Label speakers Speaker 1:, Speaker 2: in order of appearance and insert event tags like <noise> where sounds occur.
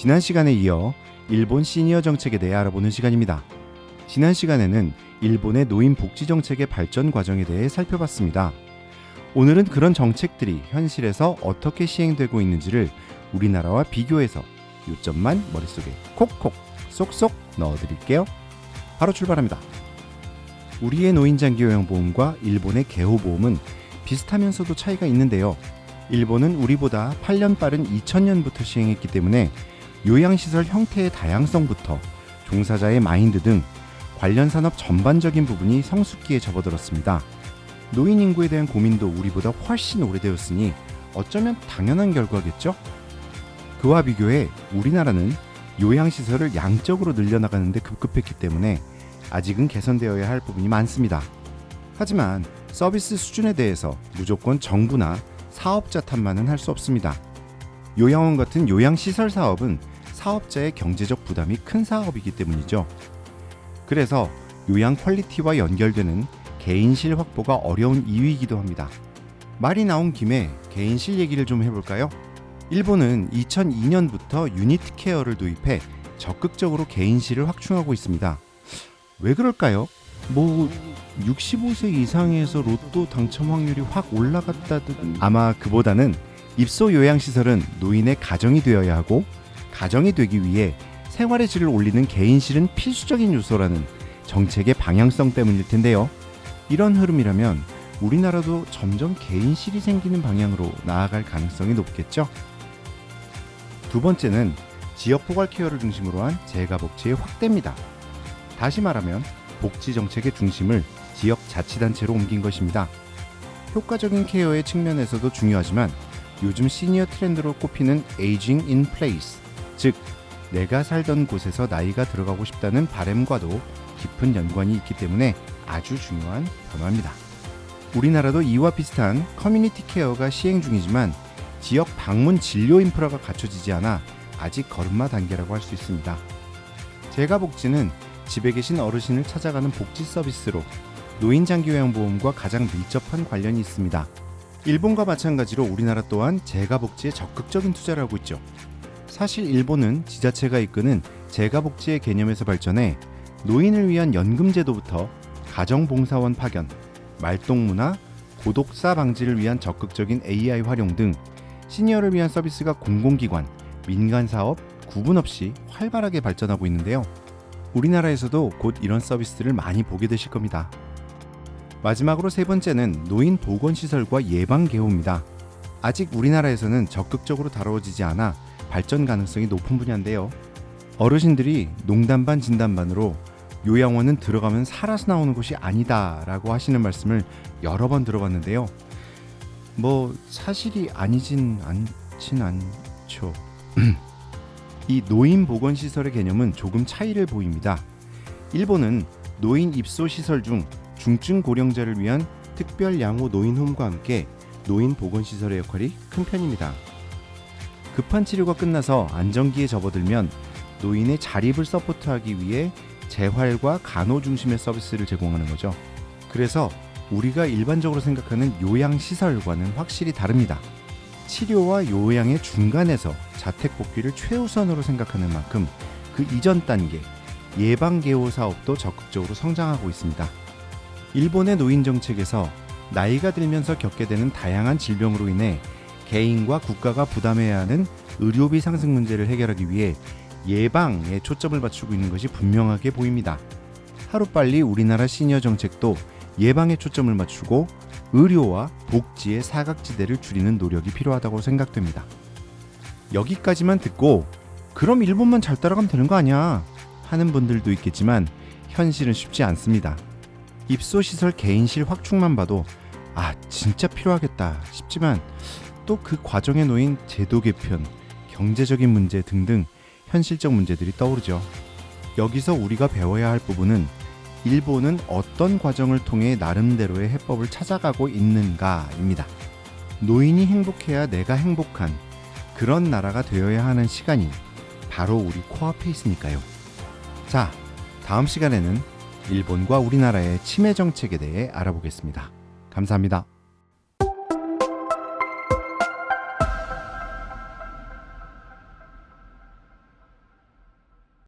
Speaker 1: 지난 시간에 이어 일본 시니어 정책에 대해 알아보는 시간입니다. 지난 시간에는 일본의 노인 복지 정책의 발전 과정에 대해 살펴봤습니다. 오늘은 그런 정책들이 현실에서 어떻게 시행되고 있는지를 우리나라와 비교해서 요점만 머릿속에 콕콕 쏙쏙 넣어드릴게요. 바로 출발합니다. 우리의 노인장기 요양보험과 일본의 개호보험은 비슷하면서도 차이가 있는데요. 일본은 우리보다 8년 빠른 2000년부터 시행했기 때문에 요양시설 형태의 다양성부터 종사자의 마인드 등 관련 산업 전반적인 부분이 성숙기에 접어들었습니다. 노인 인구에 대한 고민도 우리보다 훨씬 오래되었으니 어쩌면 당연한 결과겠죠? 그와 비교해 우리나라는 요양시설을 양적으로 늘려나가는데 급급했기 때문에 아직은 개선되어야 할 부분이 많습니다. 하지만 서비스 수준에 대해서 무조건 정부나 사업자 탓만은 할 수 없습니다. 요양원 같은 요양시설 사업은 사업자의 경제적 부담이 큰 사업이기 때문이죠. 그래서 요양 퀄리티와 연결되는 개인실 확보가 어려운 이유이기도 합니다. 말이 나온 김에 개인실 얘기를 좀 해볼까요? 일본은 2002년부터 유니트 케어를 도입해 적극적으로 개인실을 확충하고 있습니다. 왜 그럴까요? 뭐 65세 이상에서 로또 당첨 확률이 확 올라갔다든 아마 그보다는 입소 요양시설은 노인의 가정이 되어야 하고 가정이 되기 위해 생활의 질을 올리는 개인실은 필수적인 요소라는 정책의 방향성 때문일 텐데요. 이런 흐름이라면 우리나라도 점점 개인실이 생기는 방향으로 나아갈 가능성이 높겠죠. 두 번째는 지역 포괄 케어를 중심으로 한 재가 복지의 확대입니다. 다시 말하면 복지 정책의 중심을 지역 자치단체로 옮긴 것입니다. 효과적인 케어의 측면에서도 중요하지만 요즘 시니어 트렌드로 꼽히는 에이징 인 플레이스, 즉 내가 살던 곳에서 나이가 들어가고 싶다는 바램과도 깊은 연관이 있기 때문에 아주 중요한 변화입니다. 우리나라도 이와 비슷한 커뮤니티 케어가 시행 중이지만 지역 방문 진료 인프라가 갖춰지지 않아 아직 걸음마 단계라고 할 수 있습니다. 재가 복지는 집에 계신 어르신을 찾아가는 복지 서비스로 노인 장기 요양 보험과 가장 밀접한 관련이 있습니다. 일본과 마찬가지로 우리나라 또한 재가 복지에 적극적인 투자를 하고 있죠. 사실 일본은 지자체가 이끄는 재가 복지의 개념에서 발전해 노인을 위한 연금 제도부터 가정봉사원 파견, 말동문화, 고독사 방지를 위한 적극적인 AI 활용 등 시니어를 위한 서비스가 공공기관, 민간 사업 구분 없이 활발하게 발전하고 있는데요. 우리나라에서도 곧 이런 서비스를 많이 보게 되실 겁니다. 마지막으로 세 번째는 노인 보건시설과 예방개호입니다. 아직 우리나라에서는 적극적으로 다뤄지지 않아 발전 가능성이 높은 분야인데요. 어르신들이 농담 반 진담 반으로 요양원은 들어가면 살아서 나오는 곳이 아니다 라고 하시는 말씀을 여러 번 들어봤는데요. 뭐 사실이 아니진 않진 않죠. <clears throat> 이 노인 보건 시설의 개념은 조금 차이를 보입니다. 일본은 노인 입소 시설 중 중증 고령자를 위한 특별 양호 노인홈과 함께 노인 보건 시설의 역할이 큰 편입니다. 급한 치료가 끝나서 안정기에 접어들면 노인의 자립을 서포트하기 위해 재활과 간호 중심의 서비스를 제공하는 거죠. 그래서 우리가 일반적으로 생각하는 요양 시설과는 확실히 다릅니다. 치료와 요양의 중간에서 자택 복귀를 최우선으로 생각하는 만큼 그 이전 단계 예방 개호 사업도 적극적으로 성장하고 있습니다. 일본의 노인 정책에서 나이가 들면서 겪게 되는 다양한 질병으로 인해 개인과 국가가 부담해야 하는 의료비 상승 문제를 해결하기 위해 예방에 초점을 맞추고 있는 것이 분명하게 보입니다. 하루빨리 우리나라 시니어 정책도 예방에 초점을 맞추고 의료와 복지의 사각지대를 줄이는 노력이 필요하다고 생각됩니다. 여기까지만 듣고 그럼 일본만 잘 따라가면 되는 거 아니야 하는 분들도 있겠지만 현실은 쉽지 않습니다. 입소 시설 개인실 확충만 봐도 아 진짜 필요하겠다 싶지만 또 그 과정에 놓인 제도 개편, 경제적인 문제 등등 현실적 문제들이 떠오르죠. 여기서 우리가 배워야 할 부분은 일본은 어떤 과정을 통해 나름대로의 해법을 찾아가고 있는가입니다. 노인이 행복해야 내가 행복한 그런 나라가 되어야 하는 시간이 바로 우리 코앞에 있으니까요. 자, 다음 시간에는 일본과 우리나라의 치매 정책에 대해 알아보겠습니다. 감사합니다.